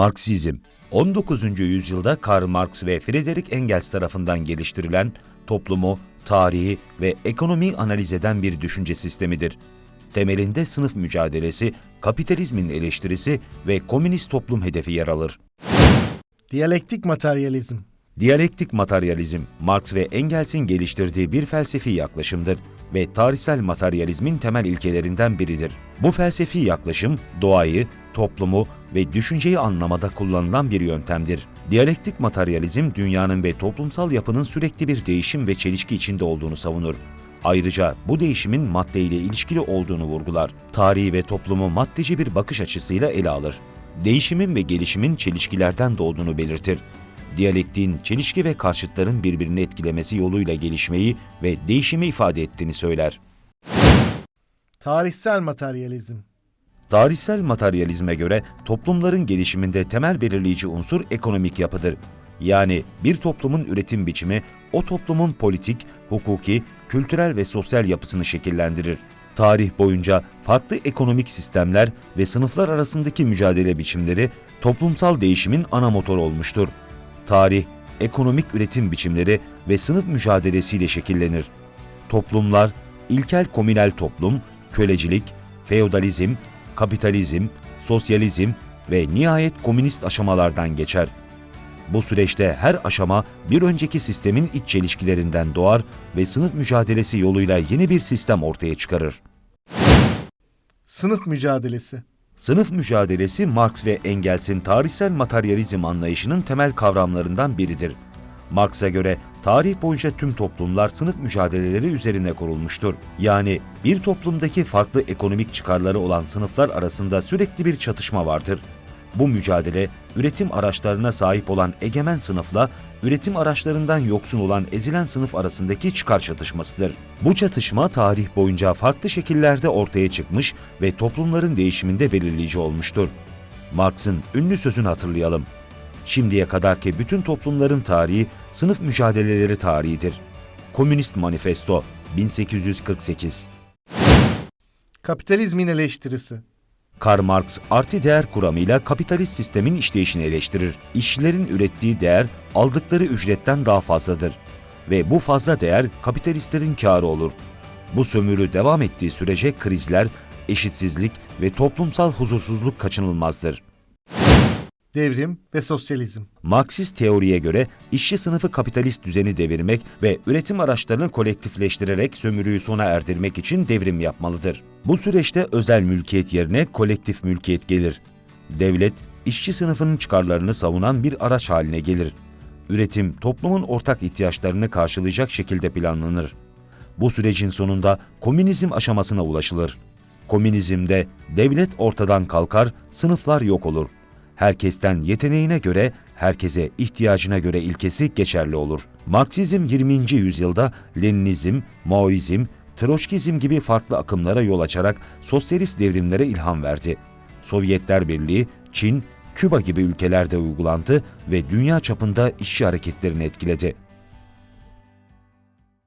Marksizm, 19. yüzyılda Karl Marx ve Friedrich Engels tarafından geliştirilen toplumu, tarihi ve ekonomiyi analiz eden bir düşünce sistemidir. Temelinde sınıf mücadelesi, kapitalizmin eleştirisi ve komünist toplum hedefi yer alır. Diyalektik materyalizm. Diyalektik materyalizm, Marx ve Engels'in geliştirdiği bir felsefi yaklaşımdır ve tarihsel materyalizmin temel ilkelerinden biridir. Bu felsefi yaklaşım, doğayı, toplumu ve düşünceyi anlamada kullanılan bir yöntemdir. Diyalektik materyalizm, dünyanın ve toplumsal yapının sürekli bir değişim ve çelişki içinde olduğunu savunur. Ayrıca bu değişimin maddeyle ilişkili olduğunu vurgular. Tarihi ve toplumu maddeci bir bakış açısıyla ele alır. Değişimin ve gelişimin çelişkilerden doğduğunu belirtir diyalektiğin çelişki ve karşıtların birbirini etkilemesi yoluyla gelişmeyi ve değişimi ifade ettiğini söyler. Tarihsel materyalizm. Tarihsel materyalizme göre toplumların gelişiminde temel belirleyici unsur ekonomik yapıdır. Yani bir toplumun üretim biçimi o toplumun politik, hukuki, kültürel ve sosyal yapısını şekillendirir. Tarih boyunca farklı ekonomik sistemler ve sınıflar arasındaki mücadele biçimleri toplumsal değişimin ana motoru olmuştur. Tarih, ekonomik üretim biçimleri ve sınıf mücadelesiyle şekillenir. Toplumlar, ilkel komünel toplum, kölecilik, feodalizm, kapitalizm, sosyalizm ve nihayet komünist aşamalardan geçer. Bu süreçte her aşama bir önceki sistemin iç çelişkilerinden doğar ve sınıf mücadelesi yoluyla yeni bir sistem ortaya çıkarır. Sınıf mücadelesi. Sınıf mücadelesi Marx ve Engels'in tarihsel materyalizm anlayışının temel kavramlarından biridir. Marx'a göre tarih boyunca tüm toplumlar sınıf mücadeleleri üzerine kurulmuştur. Yani bir toplumdaki farklı ekonomik çıkarları olan sınıflar arasında sürekli bir çatışma vardır. Bu mücadele üretim araçlarına sahip olan egemen sınıfla üretim araçlarından yoksun olan ezilen sınıf arasındaki çıkar çatışmasıdır. Bu çatışma tarih boyunca farklı şekillerde ortaya çıkmış ve toplumların değişiminde belirleyici olmuştur. Marx'ın ünlü sözünü hatırlayalım. Şimdiye kadarki bütün toplumların tarihi sınıf mücadeleleri tarihidir. Komünist Manifesto 1848 Kapitalizmin eleştirisi. Karl Marx artı değer kuramıyla kapitalist sistemin işleyişini eleştirir. İşçilerin ürettiği değer aldıkları ücretten daha fazladır ve bu fazla değer kapitalistlerin kârı olur. Bu sömürü devam ettiği sürece krizler, eşitsizlik ve toplumsal huzursuzluk kaçınılmazdır. Devrim ve sosyalizm. Marksist teoriye göre işçi sınıfı kapitalist düzeni devirmek ve üretim araçlarını kolektifleştirerek sömürüyü sona erdirmek için devrim yapmalıdır. Bu süreçte özel mülkiyet yerine kolektif mülkiyet gelir. Devlet, işçi sınıfının çıkarlarını savunan bir araç haline gelir. Üretim, toplumun ortak ihtiyaçlarını karşılayacak şekilde planlanır. Bu sürecin sonunda komünizm aşamasına ulaşılır. Komünizmde devlet ortadan kalkar, sınıflar yok olur. Herkesten yeteneğine göre, herkese ihtiyacına göre ilkesi geçerli olur. Marksizm 20. yüzyılda Leninizm, Maoizm, Troçkizm gibi farklı akımlara yol açarak sosyalist devrimlere ilham verdi. Sovyetler Birliği, Çin, Küba gibi ülkelerde uygulandı ve dünya çapında işçi hareketlerini etkiledi.